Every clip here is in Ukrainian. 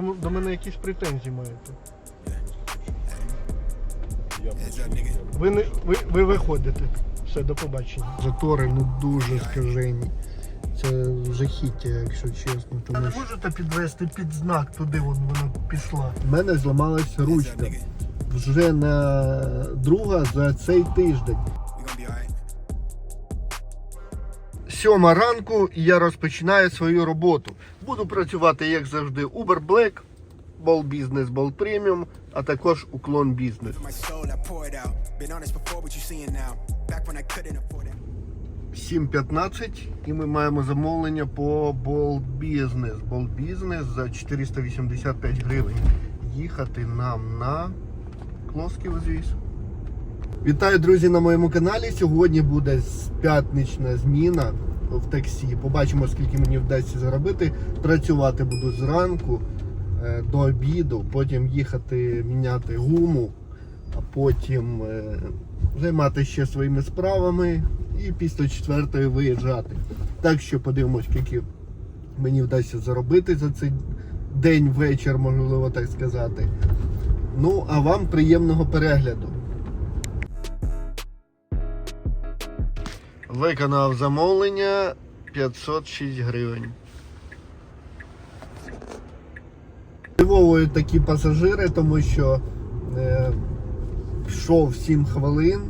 До- До мене якісь претензії маєте. Ви, не, ви, ви виходите. Все, до побачення. Затори ну дуже скажені. Це жахіття, якщо чесно. Тому не можете підвести під знак туди, вон вона пішла. У мене зламалась ручка. Вже на друга за цей тиждень. Сьома ранку і я розпочинаю свою роботу. Буду працювати, як завжди, Uber Black, Ball Business, Ball Premium, а також уклон бізнес. 7.15 і ми маємо замовлення по Ball Business. Ball Business за 485 гривень. Їхати нам на Клосків звіс. Вітаю, друзі, на моєму каналі. Сьогодні буде п'ятнична зміна в таксі. Побачимо, скільки мені вдасться заробити. Працювати буду зранку е, до обіду, потім їхати міняти гуму, а потім е, займатися ще своїми справами і після четвертої виїжджати. Так що подивимось, скільки мені вдасться заробити за цей день, вечір, можливо так сказати. Ну, а вам приємного перегляду. Виконав замовлення 506 гривень. Здивовують такі пасажири, тому що е, йшов 7 хвилин,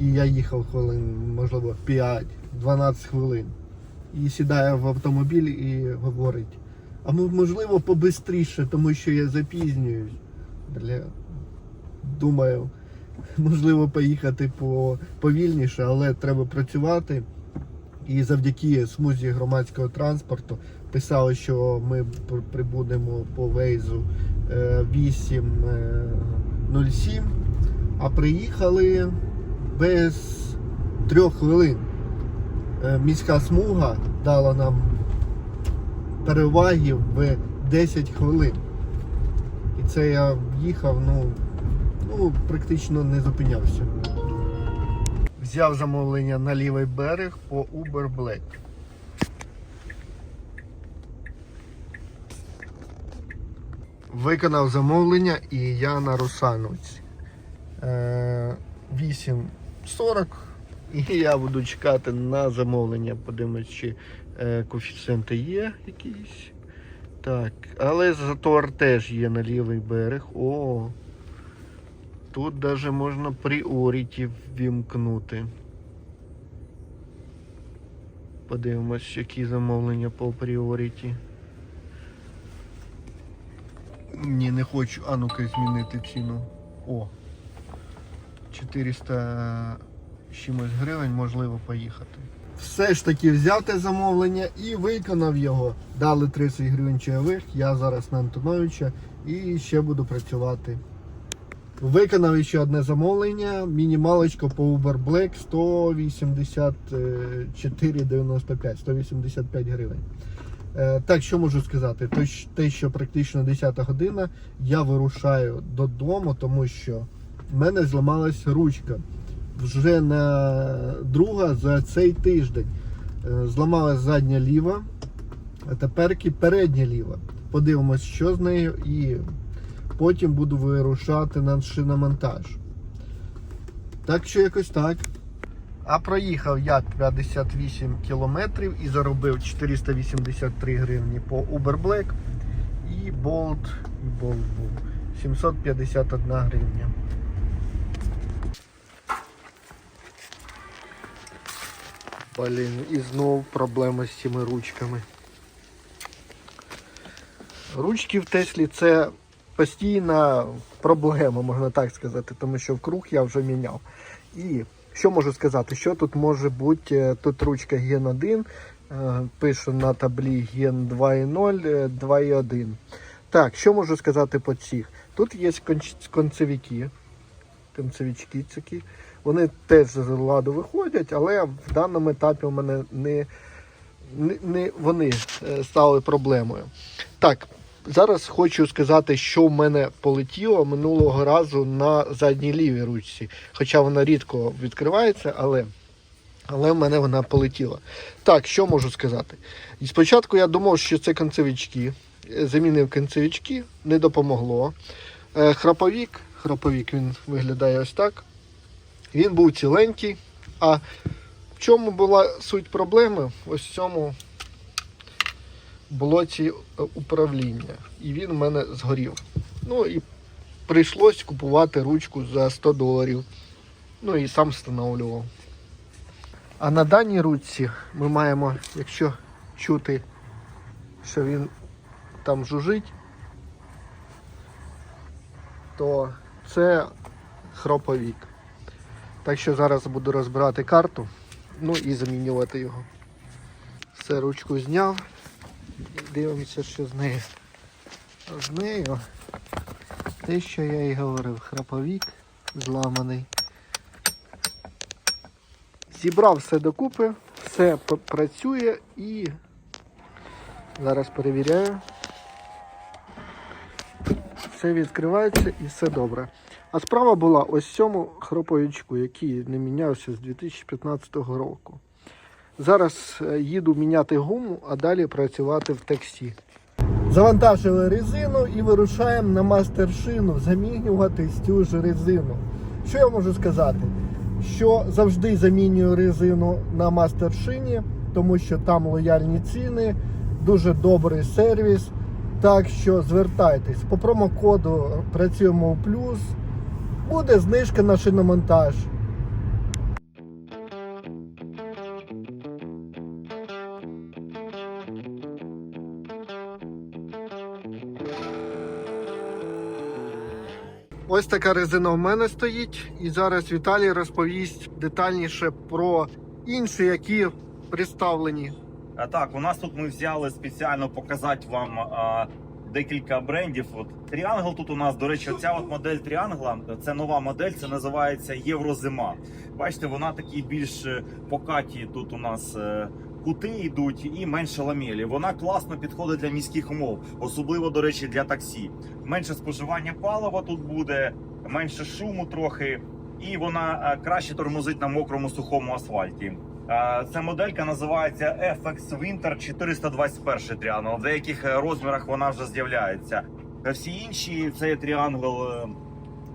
і я їхав хвилин, можливо, 5-12 хвилин. І сідає в автомобіль і говорить, а можливо побистріше, тому що я запізнююсь. Бля, думаю, можливо поїхати по, повільніше, але треба працювати. І завдяки смузі громадського транспорту писали, що ми прибудемо по вейзу е, 8.07, а приїхали без трьох хвилин. Е, Міська смуга дала нам переваги в 10 хвилин. І це я їхав, ну, ну практично не зупинявся. Взяв замовлення на лівий берег по Uber Black. Виконав замовлення і я на Русановці. Е, 8.40 і я буду чекати на замовлення. Подивимось, чи е, коефіцієнти є якісь. Так, але затор теж є на лівий берег. О, тут даже можна пріоріті ввімкнути. Подивимось, які замовлення по пріоріті. Ні, не хочу. А ну-ка змінити ціну. О. 400 з чимось гривень можливо поїхати. Все ж таки взяв те замовлення і виконав його. Дали 30 гривень чайових, я зараз на Антоновича і ще буду працювати. Виконав ще одне замовлення, мінімалочка по Uber Black 184,95, 185 гривень. Е, Так, що можу сказати? Те, що практично 10 година, я вирушаю додому, тому що в мене зламалась ручка. Вже на друга за цей тиждень. Е, Зламалась задня ліва, а тепер передня ліва. Подивимось, що з нею, і потім буду вирушати на шиномонтаж. Так що якось так. А проїхав я 58 кілометрів і заробив 483 гривні по Uber Black. І Bolt, і Bolt був 751 гривня. Блін, і знов проблема з цими ручками. Ручки в Теслі це постійна проблема, можна так сказати, тому що в круг я вже міняв. І що можу сказати? Що тут може бути? Е, Тут ручка Gen 1, е, пишу на таблі Gen 2.0, е, 2.1. Так, що можу сказати по цих? Тут є концевики, концевички такі. Вони теж з ладу виходять, але в даному етапі у мене не, не, не вони е, стали проблемою. Так, зараз хочу сказати, що в мене полетіло минулого разу на задній лівій ручці. Хоча вона рідко відкривається, але, але в мене вона полетіла. Так, що можу сказати? І спочатку я думав, що це концевички. Е, Замінив кінцевички, не допомогло. Е, Храповік, храповік він виглядає ось так. Він був ціленький. А в чому була суть проблеми? Ось в цьому блоці е, управління. І він у мене згорів. Ну і прийшлось купувати ручку за 100 доларів. Ну і сам встановлював. А на даній ручці ми маємо, якщо чути, що він там жужить, то це хроповік. Так що зараз буду розбирати карту, ну і замінювати його. Все, ручку зняв. Дивимося, що з нею. З нею те, що я і говорив, храповік зламаний. Зібрав все докупи, все працює і зараз перевіряю. Все відкривається і все добре. А справа була ось цьому хроповичку, який не мінявся з 2015 року. Зараз е, їду міняти гуму, а далі працювати в таксі. Завантажили резину і вирушаємо на мастершину замінювати цю ж резину. Що я можу сказати? Що завжди замінюю резину на мастершині, тому що там лояльні ціни, дуже добрий сервіс. Так що звертайтесь по промокоду працюємо у плюс. Буде знижка на шиномонтаж. Ось така резина в мене стоїть, і зараз Віталій розповість детальніше про інші, які представлені. А, Так, у нас тут ми взяли спеціально показати вам а, декілька брендів. От Triangle тут у нас, до речі, ця от модель Triangle, це нова модель, це називається Єврозима. Бачите, вона такі більш е, покаті тут у нас. Кути йдуть і менше ламелі. Вона класно підходить для міських умов, особливо, до речі, для таксі. Менше споживання палива тут буде, менше шуму трохи, і вона е, краще тормозить на мокрому сухому асфальті. Е, Ця моделька називається FX Winter 421 тріангл. В деяких е, розмірах вона вже з'являється. Всі інші це тріангл,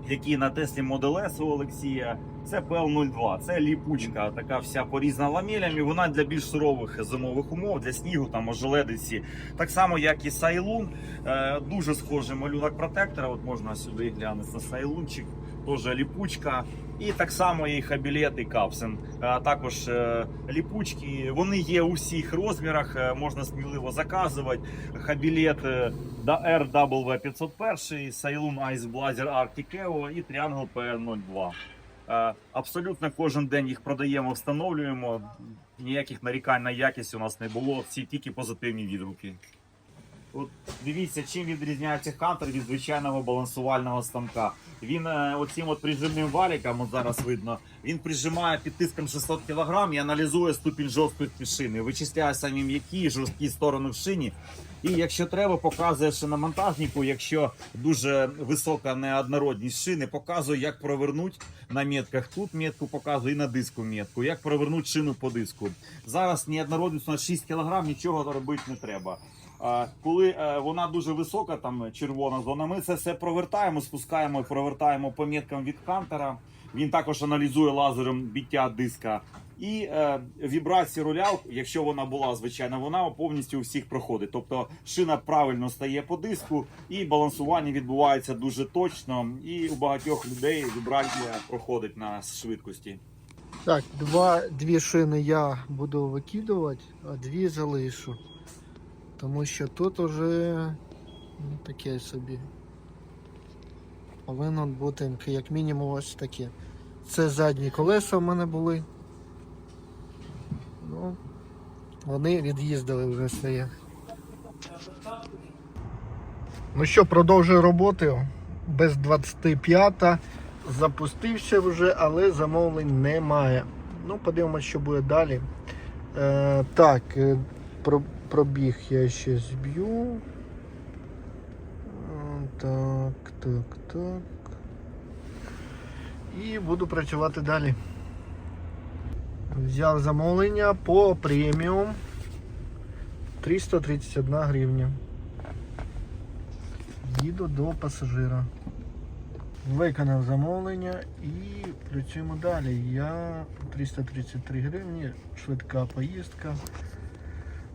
які на Теслі Model S у Олексія. Це PL02, це ліпучка, така вся порізана ламелями. Вона для більш сурових зимових умов, для снігу там ожеледиці. Так само, як і Сайлун. Е, Дуже схожий малюнок протектора. От можна сюди глянути на Сайлунчик, теж ліпучка. І так само і хабілет, і капсен. А також е, ліпучки. Вони є у всіх розмірах, е, можна сміливо заказувати. Хабілет е, да- RW501, Сайлун Ice Blazer Arctic Evo і Triangle PR02. Е, Абсолютно кожен день їх продаємо, встановлюємо. Ніяких нарікань на якість у нас не було. Всі тільки позитивні відгуки. От дивіться, чим відрізняється хантер від звичайного балансувального станка. Він е, оцим от прижимним валіком, от зараз видно, він прижимає під тиском 600 кг і аналізує ступінь жорсткості шини, вичисляє самі м'які жорсткі сторони в шині. І якщо треба, показує шиномонтажнику, якщо дуже висока неоднородність шини, показує, як провернути на метках. Тут метку показує і на диску метку, як провернути шину по диску. Зараз неоднородність на 6 кг, нічого робити не треба. Коли е, вона дуже висока, там червона зона, ми це все провертаємо, спускаємо і провертаємо по меткам від хантера. Він також аналізує лазером біття диска. І е, вібрації руля, якщо вона була звичайна, вона повністю у всіх проходить. Тобто шина правильно стає по диску, і балансування відбувається дуже точно. І у багатьох людей вібрація проходить на швидкості. Так, два, дві шини я буду викидувати, а дві залишу. Тому що тут уже ну, таке собі. Повинно бути як мінімум ось таке. Це задні колеса в мене були. Ну, вони від'їздили вже своє. Ну що, продовжую роботи. Без 25 запустився вже, але замовлень немає. Ну, подивимось, що буде далі. Е, так, е, про, пробіг я ще зб'ю. Так, так, так. І буду працювати далі. Взяв замовлення по преміум 331 гривня. їду до пасажира. Виконав замовлення і працюємо далі. Я 333 гривні, швидка поїздка.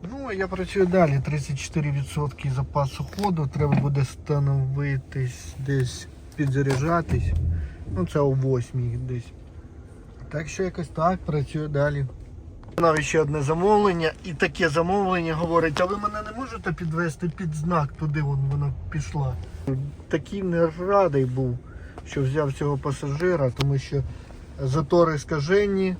Ну, я працюю далі. 34% запасу ходу. Треба буде становитись десь підзаряджатись. Ну, це о 8 десь. Так що якось так, працюю далі. Навіть ще одне замовлення, і таке замовлення говорить, а ви мене не можете підвести під знак туди, вон вона пішла. Такий не радий був, що взяв цього пасажира, тому що затори скажені,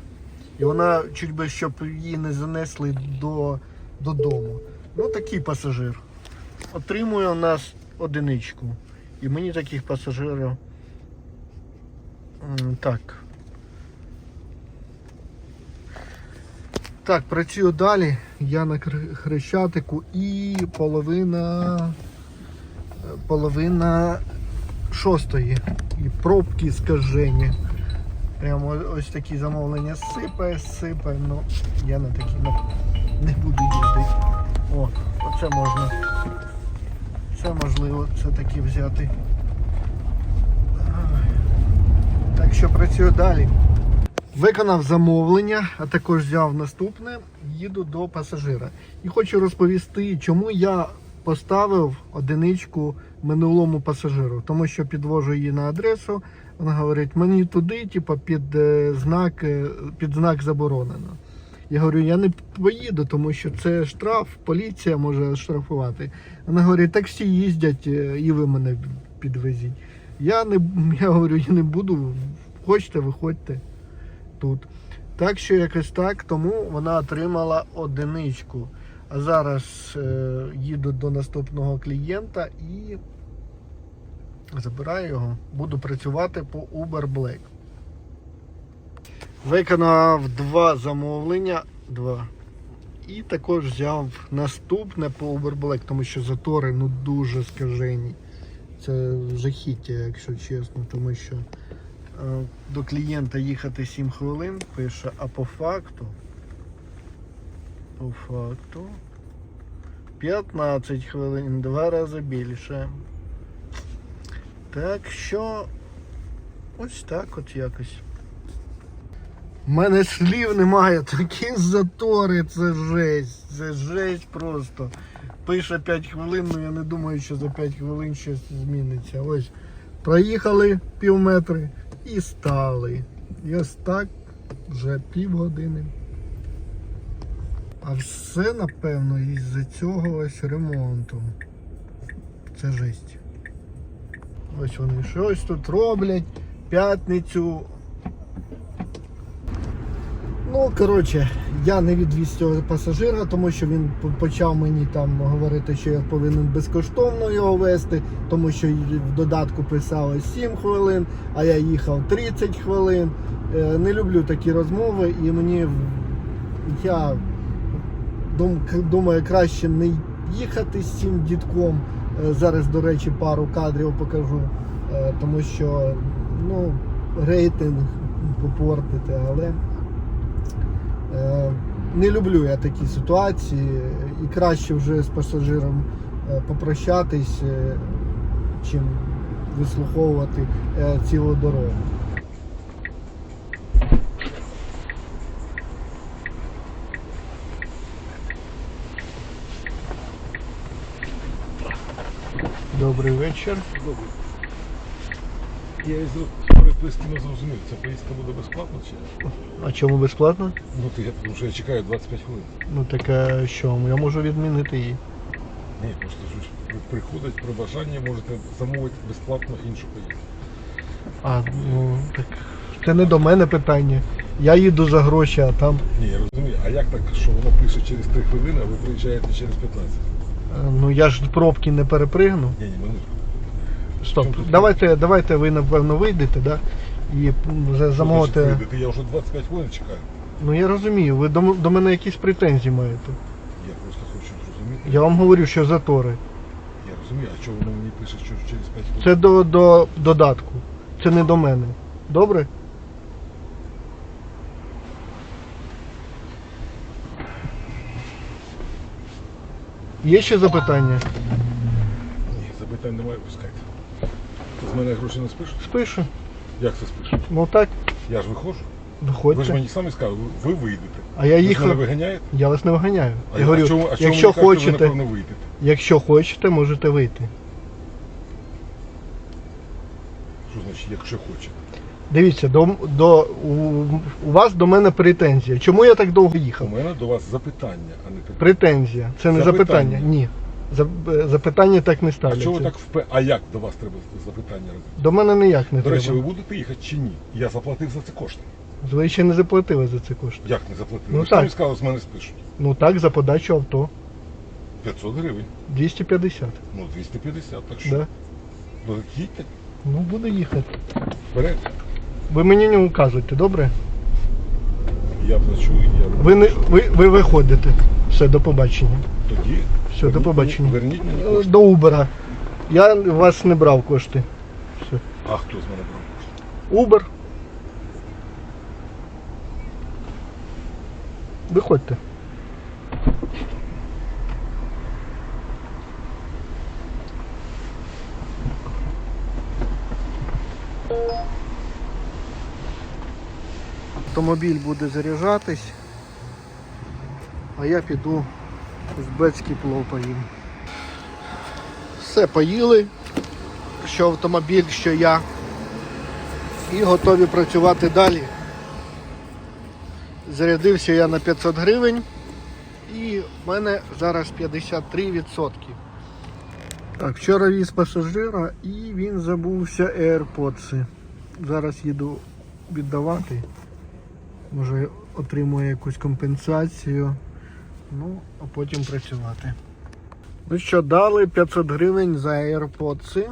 і вона чуть би щоб її не занесли до, додому. Ну такий пасажир. Отримує у нас одиничку. І мені таких пасажирів. Так. Так, працюю далі. Я на Хрещатику і половина е, половина шостої. І пробки скажені. Прямо ось такі замовлення сипає, сипає. Ну, я на такі не, буду їздити. О, оце можна. Це можливо, це такі взяти. Так що працюю далі. Виконав замовлення, а також взяв наступне, їду до пасажира. І хочу розповісти, чому я поставив одиничку минулому пасажиру. Тому що підвожу її на адресу. Вона говорить, мені туди, типу, під е, знак, е, під знак заборонено. Я говорю, я не поїду, тому що це штраф, поліція може штрафувати. Вона говорить, таксі їздять е, і ви мене підвезіть. Я не я говорю, я не буду. Хочете, виходьте тут. Так що якось так, тому вона отримала одиничку. А зараз е, їду до наступного клієнта і забираю його. Буду працювати по Uber Black. Виконав два замовлення. Два. І також взяв наступне по Uber тому що затори ну дуже скажені. Це жахіття, якщо чесно, тому що е, до клієнта їхати 7 хвилин, пише, а по факту. По факту 15 хвилин, два рази більше. Так що ось так от якось. У мене слів немає, такі затори, це жесть, це жесть просто. Пише 5 хвилин, але я не думаю, що за 5 хвилин щось зміниться. Ось проїхали пів метри і стали. І ось так вже півгодини. А все, напевно, із-за цього ось ремонту. Це жесть. Ось вони щось тут роблять. П'ятницю. Ну, коротше, я не відвіз цього пасажира, тому що він почав мені там говорити, що я повинен безкоштовно його вести, тому що в додатку писало 7 хвилин, а я їхав 30 хвилин. Е, Не люблю такі розмови і мені я думаю, краще не їхати з цим дітком. Е, Зараз, до речі, пару кадрів покажу, е, тому що ну, рейтинг попортити, але не люблю я такі ситуації і краще вже з пасажиром е, попрощатись, е, чим вислуховувати е, цілу дорогу. Добрий вечір. Добре. Я із переписки не зрозумів, ця поїздка буде безплатна чи? А чому безплатно? Ну то я тому що я чекаю 25 хвилин. Ну таке що, я можу відмінити її. Ні, просто ж приходить при бажанні, можете замовити безплатно іншу поїздку. А, ну так це не до мене питання. Я їду за гроші, а там. Ні, я розумію. А як так, що воно пише через 3 хвилини, а ви приїжджаєте через 15? е, Ну я ж пробки не перепригну. Ні, ні, мене Стоп. Давайте, давайте ви напевно вийдете, да? І м, замовите. Я вже 25 хвилин чекаю. Ну я розумію, ви до, м- до мене якісь претензії маєте. Я просто хочу зрозуміти. Я вам говорю, що затори. Я розумію, а чого воно мені пише, що через 5 хвилин? Це до, до додатку. Це не до мене. Добре? Є ще запитання? Ні, запитання питань немає, пускайте. Мене гроші не спишуть? Спишу. Як це спишуть? Ну так, Я ж виходжу. Ви ж мені самі сказали, ви вийдете. А я Ви ж мене виганяєте? Я вас не виганяю. А я говорю, а чому, а чому якщо ви кажете, ви, напевно, вийдете? якщо хочете, можете вийти. Що значить, якщо хочете? Дивіться, до, до, у, у вас до мене претензія. Чому я так довго У їхав? мене до вас запитання, а не питання. Претензія. Це не Запитання. запитання. Ні. За- Запитання так не А ставляться. чого ви так впе... А як до вас треба запитання робити? До мене ніяк не До речі, ви будете їхати чи ні? Я заплатив за це кошти. Ви ще не заплатили за це кошти. Як не заплатив? Ну ви так. сказали, з мене спишуть. Ну так, за подачу авто. 500 гривень. 250. Ну, 250, так що. Да. Ну, їдьте, Ну, буду їхати. вперед. Ви мені не указуєте, добре? Я плачу, і я Ви, не, ви, ви виходите. Все, до побачення. тоді. Все, до побачення. Верніть мені Е, кошти. До Убера. Я у вас не брав кошти. Все. А хто з мене брав? Убер. Виходьте. Автомобіль буде заряджатись, а я піду узбецький плов поїм. Все поїли, що автомобіль, що я і готові працювати далі. Зарядився я на 500 гривень і в мене зараз 53%. Так, вчора віз пасажира і він забувся AirPods. Зараз їду віддавати. Може отримує якусь компенсацію. Ну, а потім працювати. Ну що, дали 500 гривень за AirPods.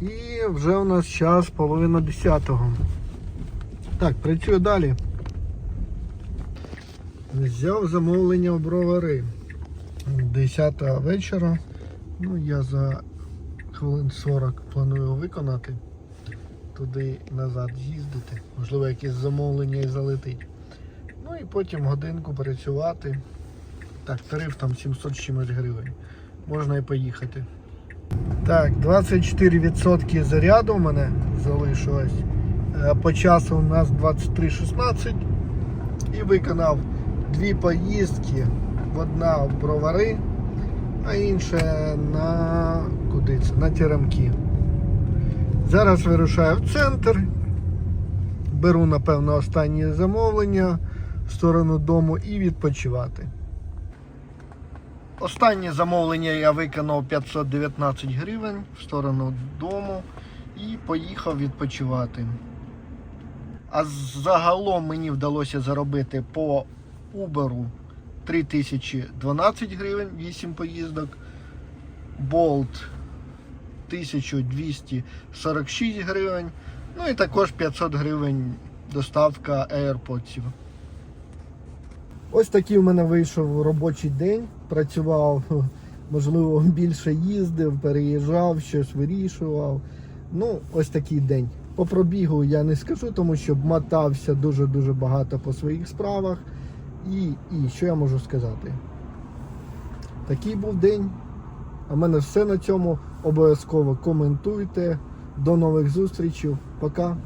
І вже у нас час половина десятого. Так, працюю далі. Взяв замовлення в бровари. 10 вечора. Ну, я за хвилин 40 планую виконати. Туди назад з'їздити. Можливо, якесь замовлення і залетить. Ну і потім годинку працювати. Так, тариф там 700 з чимось гривень. Можна і поїхати. Так, 24% заряду у мене залишилось. Е, По часу у нас 23.16 і виконав дві поїздки. Одна в бровари, а інша на куди це? На теремки. Зараз вирушаю в центр. Беру, напевно, останнє замовлення в сторону дому і відпочивати. Останнє замовлення я виконав 519 гривень в сторону дому і поїхав відпочивати. А загалом мені вдалося заробити по Uber 3012 гривень, 8 поїздок. Bolt 1246 гривень. Ну і також 500 гривень доставка AirPods. Ось такий в мене вийшов робочий день. Працював, можливо, більше їздив, переїжджав, щось вирішував. Ну, ось такий день. По пробігу я не скажу, тому що мотався дуже-дуже багато по своїх справах. І, і що я можу сказати? Такий був день. А в мене все на цьому. Обов'язково коментуйте. До нових зустрічей. Пока.